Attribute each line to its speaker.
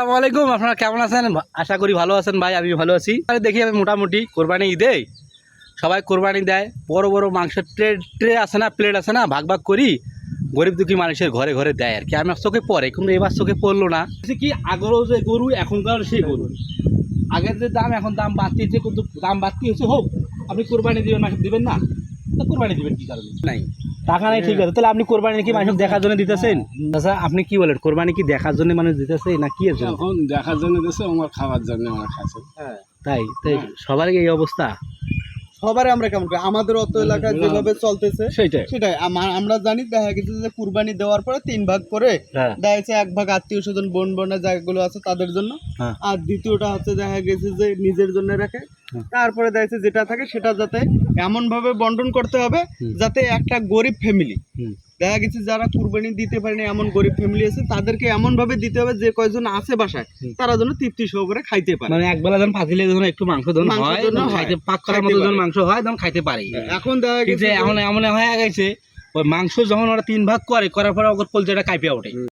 Speaker 1: আসসালামু আলাইকুম আপনারা কেমন আছেন? আশা করি ভালো আছেন ভাই আমি ভালো আছি। তাহলে দেখি আমি মোটামুটি কোরবানি ঈদে সবাই কোরবানি দেয়। বড় বড় মাংসের ট্রে ট্রে আছে না প্লেট আছে না ভাগ ভাগ করি গরিব দুঃখী মানুষের ঘরে ঘরে দেয় আর কি। আমার চোখে পড়ে কিন্তু এবার চোখে পড়ল না। কি আগেরও যে গরু এখনকার সেই গরু। আগের যে দাম এখন দাম বাড়তিছে কিন্তু দাম বাড়তি হচ্ছে হোক আপনি কোরবানি দিবেন মাসে দিবেন না তো কোরবানি দিবেন কি কারণে? নাই। টাকা নাই ঠিক আছে। তাহলে আপনি কোরবানি কি মানুষ দেখার জন্য দিতেছেন? আচ্ছা আপনি কি বলেন কোরবানি কি দেখার জন্য মানুষ দিতেছে না কি জন্য?
Speaker 2: এখন দেখার জন্য দিচ্ছে আমার খাওয়ার জন্য আমরা খাচ্ছি।
Speaker 1: তাই তাই সবারই এই অবস্থা?
Speaker 3: সবারই আমরা কেমন করি? আমাদের অত এলাকায় যেভাবে চলতেছে
Speaker 1: সেইটাই
Speaker 3: সেটাই। আমরা জানি দেখা গেছে যে কুরবানি দেওয়ার পরে তিন ভাগ করে
Speaker 1: হ্যাঁ।
Speaker 3: দেখা যাচ্ছে এক ভাগ আত্মীয় স্বজন বোন বোনের জায়গাগুলো আছে তাদের জন্য।
Speaker 1: হ্যাঁ।
Speaker 3: আর দ্বিতীয়টা হচ্ছে দেখা গেছে যে নিজের জন্য রাখে। তারপরে দেখা যাচ্ছে যেটা থাকে সেটা যাতে এমন ভাবে বন্টন করতে হবে যাতে একটা গরিব ফ্যামিলি দেখা গেছে যারা কুরবানি দিতে পারেনি এমন গরিব ফ্যামিলি আছে তাদেরকে এমন ভাবে দিতে হবে যে কয়জন আছে বাসায় তারা যেন তৃপ্তি সহকারে খাইতে পারে।
Speaker 1: মানে একবেলা যখন পাতিলে যখন একটু মাংস যখন
Speaker 3: মাংস
Speaker 1: হয় খাইতে পাক করার মতো যখন
Speaker 3: পারে।
Speaker 1: মাংস হয় তখন খাইতে পারে।
Speaker 3: এখন দেখা গেছে
Speaker 1: এমন এমন হয়ে গেছে ওই মাংস যখন ওরা তিন ভাগ করে করার পরে ওর কলজাটা কাইপে ওঠে।